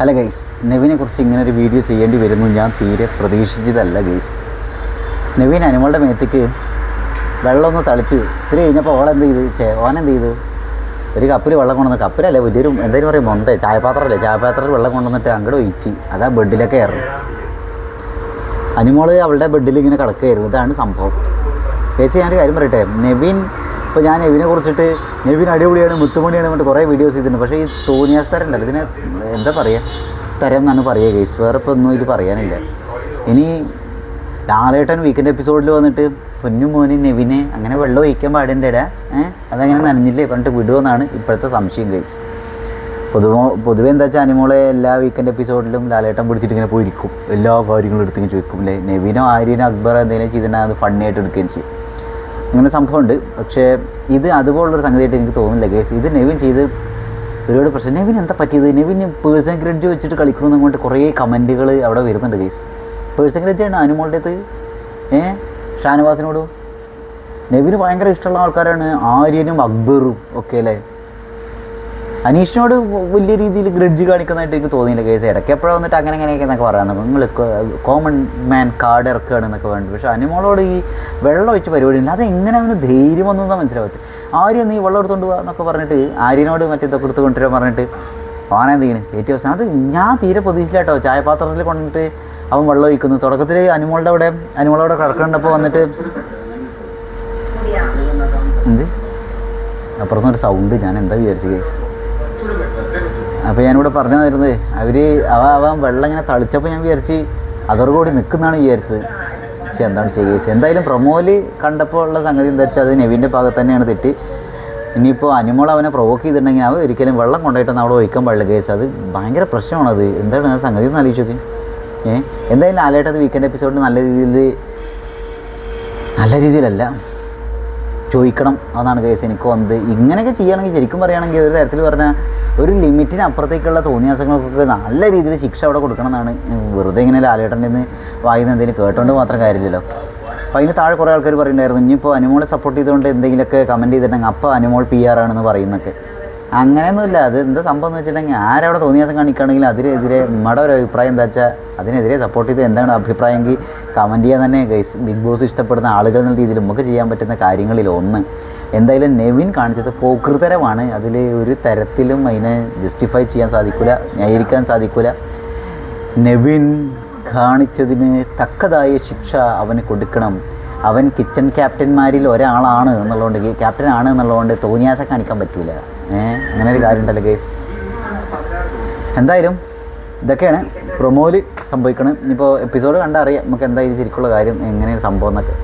അല്ല ഗൈസ് നെവിനെ കുറിച്ച് ഇങ്ങനെ ഒരു വീഡിയോ ചെയ്യേണ്ടി വരുന്നു. ഞാൻ തീരെ പ്രതീക്ഷിച്ചതല്ല ഗൈസ് നെവിൻ അനിമളുടെ മേത്തേക്ക് വെള്ളമൊന്ന് തളിച്ച് ഇത്തിരി കഴിഞ്ഞപ്പോൾ ഓളെന്ത് ചെയ്തു? ചേ ഓൻ എന്ത് ചെയ്തു? ഒരു കപ്പിൽ വെള്ളം കൊണ്ടുവന്ന് കപ്പിലല്ലേ വലിയൊരു എന്തായാലും പറയും മൊന്തേ ചായപാത്രമല്ലേ ചായപാത്രത്തിൽ വെള്ളം കൊണ്ടുവന്നിട്ട് അങ്ങോട്ട് ഒഴിച്ച് അതാ ബെഡിലൊക്കെ ഇറങ്ങി അനിമോൾ അവളുടെ ബെഡിൽ ഇങ്ങനെ കിടക്കുകയായിരുന്നു. ഇതാണ് സംഭവം. ചേച്ചി ഞാനൊരു കാര്യം പറയട്ടെ? നെവിൻ ഇപ്പോൾ ഞാൻ നെവിനെ കുറിച്ചിട്ട് നെവിൻ അടിപൊളിയാണ് മുത്തുമണിയാണ് പറഞ്ഞിട്ട് കുറേ വീഡിയോസ് ചെയ്തിട്ടുണ്ട്. പക്ഷേ ഈ തോന്നിയാസ് തരം ഉണ്ടല്ലോ ഇതിനെ എന്താ പറയുക തരം എന്നാണ് പറയുക കേസ് വേറെ ഇപ്പോൾ ഒന്നും ഇത് പറയാനില്ല. ഇനി ലാലേട്ടൻ വീക്കെൻഡ് എപ്പിസോഡിൽ വന്നിട്ട് പൊന്നു മോന് നെവിനെ അങ്ങനെ വെള്ളം ഒഴിക്കാൻ പാടിന്റെ ഇട അതങ്ങനെ നനഞ്ഞില്ലേ? പറഞ്ഞിട്ട് വിടുമെന്നാണ് ഇപ്പോഴത്തെ സംശയം കേസ് പൊതുവോ പൊതുവെ എന്താ വെച്ചാൽ അനിമോളെ എല്ലാ വീക്കെൻഡ് എപ്പിസോഡിലും ലാലേട്ടൻ പിടിച്ചിട്ട് ഇങ്ങനെ പോയിരിക്കും. എല്ലാ കാര്യങ്ങളും എടുത്തിങ്ങനെ ചോദിക്കും അല്ലേ നെവിനോ ആര്യനോ അക്ബർ എന്തെങ്കിലും ചെയ്തിട്ടുണ്ടെങ്കിൽ അത് ഫണ്ണി ആയിട്ട് എടുക്കുകയും ചെയ്യും. അങ്ങനെ സംഭവമുണ്ട്. പക്ഷേ ഇത് അതുപോലുള്ളൊരു സംഗതിയായിട്ട് എനിക്ക് തോന്നുന്നില്ല കേസ് ഇത് നെവിൻ ചെയ്ത് ഒരുപാട് പ്രശ്നം. നെവിൻ എന്താ പറ്റിയത്? നെവിൻ പേഴ്സൺ ക്രെഡിറ്റ് വെച്ചിട്ട് കളിക്കണമെന്ന് കൊണ്ട് കുറേ കമന്റുകൾ അവിടെ വരുന്നുണ്ട് കേസ് പേഴ്സൺ ക്രെഡിറ്റ് ആണ് അനുമോളുടെ അടുത്ത് ഏ? ഷാനവാസിനോടും. നെവിന് ഭയങ്കര ഇഷ്ടമുള്ള ആൾക്കാരാണ് ആര്യനും അക്ബറും ഒക്കെ അല്ലേ? അനീഷിനോട് വലിയ രീതിയിൽ ഗ്രഡ്ജ് കാണിക്കുന്നതായിട്ട് എനിക്ക് തോന്നിയില്ല കേസ്. ഇടയ്ക്ക് എപ്പോഴാണ് വന്നിട്ട് അങ്ങനെ അങ്ങനെയൊക്കെ എന്നൊക്കെ പറയാം നിങ്ങൾ കോമൺ മാൻ കാർഡ് ഇറക്കുകയാണ് എന്നൊക്കെ വേണ്ടത് പക്ഷേ അനിമോളോട് ഈ വെള്ളം ഒഴിച്ച് പരിപാടി ഉണ്ട് അതെങ്ങനെ അവന് ധൈര്യം വന്നതെന്നാണ് മനസ്സിലാവത്ത്? ആര്യം നീ വെള്ളം എടുത്തുകൊണ്ട് പോകാം എന്നൊക്കെ പറഞ്ഞിട്ട് ആര്യനോട് മറ്റേ ഇതൊക്കെ എടുത്ത് കൊണ്ടുവരാൻ പറഞ്ഞിട്ട് അവനെന്ത് ചെയ്യണ്? ഏറ്റവും അവസാനം അത് ഞാൻ തീരെ പ്രതീക്ഷിച്ചില്ല കേട്ടോ ചായപാത്രത്തിൽ കൊണ്ടിട്ട് അവൻ വെള്ളം ഒഴിക്കുന്നു. തുടക്കത്തിൽ അനിമോളുടെ അവിടെ അനിമോളവിടെ കിടക്കണ്ടപ്പോൾ വന്നിട്ട് എന്ത്? അപ്പുറത്തുനിന്നൊരു സൗണ്ട് ഞാൻ എന്താ വിചാരിച്ചു കേസ്? അപ്പോൾ ഞാനിവിടെ പറഞ്ഞു തന്നിരുന്നത് അവർ അവ വെള്ളം ഇങ്ങനെ തളിച്ചപ്പോൾ ഞാൻ വിചാരിച്ച് അതോടുകൂടി നിൽക്കുന്നതാണ് വിചാരിച്ചത്. പക്ഷെ എന്താണ് ചെയ്യുക? എന്തായാലും പ്രൊമോൽ കണ്ടപ്പോൾ ഉള്ള സംഗതി എന്താ വെച്ചാൽ അത് നെവിന്റെ ഭാഗത്ത് തന്നെയാണ് തെറ്റ്. ഇനിയിപ്പോൾ അനിമോൾ അവനെ പ്രൊവോക്ക് ചെയ്തിട്ടുണ്ടെങ്കിൽ അവൻ ഒരിക്കലും വെള്ളം കൊണ്ടായിട്ട് അവിടെ ഒഴിക്കാൻ പാടില്ല കേസ് അത് ഭയങ്കര പ്രശ്നമാണത് എന്താണ് ആ സംഗതി ഒന്ന് ആലോചിച്ചോക്കെ ഏഹ് എന്തായാലും ലാലേട്ടത് വീക്കെൻഡ് എപ്പിസോഡിൽ നല്ല രീതിയിൽ നല്ല രീതിയിലല്ല ചോദിക്കണം അതാണ് കേസ് എനിക്ക് വന്നത്. ഇങ്ങനെയൊക്കെ ചെയ്യുകയാണെങ്കിൽ ശരിക്കും പറയുകയാണെങ്കിൽ ഒരു തരത്തിൽ പറഞ്ഞാൽ ഒരു ലിമിറ്റിന് അപ്പുറത്തേക്കുള്ള തോന്നിയാസങ്ങൾക്കൊക്കെ നല്ല രീതിയിൽ ശിക്ഷ അവിടെ കൊടുക്കണം എന്നാണ് വെറുതെ ഇങ്ങനെ ലാലേട്ടന്റെ നിന്ന് വായിന്ന് എന്തെങ്കിലും കേട്ടോണ്ട് മാത്രം കാര്യമില്ലല്ലോ. അപ്പോൾ അതിന് താഴെ കുറേ ആൾക്കാർ പറയുന്നുണ്ടായിരുന്നു ഇനിയിപ്പോൾ അനുമോളെ സപ്പോർട്ട് ചെയ്തുകൊണ്ട് എന്തെങ്കിലുമൊക്കെ കമന്റ് ചെയ്തിട്ടുണ്ടെങ്കിൽ അപ്പോൾ അനുമോൾ പി ആർ ആണെന്ന് പറയുന്നൊക്കെ. അങ്ങനെയൊന്നുമില്ല. അത് എന്താ സംഭവം എന്ന് വെച്ചിട്ടുണ്ടെങ്കിൽ ആരവിടെ തോന്നിയാസം കാണിക്കുകയാണെങ്കിൽ അതിനെതിരെ നമ്മുടെ ഒരു അഭിപ്രായം എന്താ വെച്ചാൽ അതിനെതിരെ സപ്പോർട്ട് ചെയ്ത് എന്താണ് അഭിപ്രായമെങ്കിൽ കമന്റ് ചെയ്യാൻ തന്നെ ഗൈസ് ബിഗ് ബോസ് ഇഷ്ടപ്പെടുന്ന ആളുകൾ എന്ന രീതിയിൽ നമുക്ക് ചെയ്യാൻ പറ്റുന്ന കാര്യങ്ങളിൽ ഒന്ന്. എന്തായാലും നെവിൻ കാണിച്ചത് പോകൃതരമാണ്. അതിൽ ഒരു തരത്തിലും അതിനെ ജസ്റ്റിഫൈ ചെയ്യാൻ സാധിക്കില്ല ന്യായീകരിക്കാൻ സാധിക്കില്ല നെവിൻ കാണിച്ചതിന് തക്കതായ ശിക്ഷ അവന് കൊടുക്കണം. അവൻ കിച്ചൺ ക്യാപ്റ്റന്മാരിൽ ഒരാളാണ് എന്നുള്ളതുകൊണ്ട് ക്യാപ്റ്റൻ ആണ് എന്നുള്ളതുകൊണ്ട് തോന്നിയാസം കാണിക്കാൻ പറ്റില്ല ഏഹ് അങ്ങനെ ഒരു കാര്യം ഉണ്ടല്ലോ ഗേസ് എന്തായാലും ഇതൊക്കെയാണ് പ്രൊമോയിൽ സംഭവിക്കണം ഇനിയിപ്പോൾ എപ്പിസോഡ് കണ്ടാൽ അറിയാം നമുക്ക് എന്തായാലും ശരിക്കുള്ള കാര്യം എങ്ങനെയാണ് സംഭവം എന്നൊക്കെ.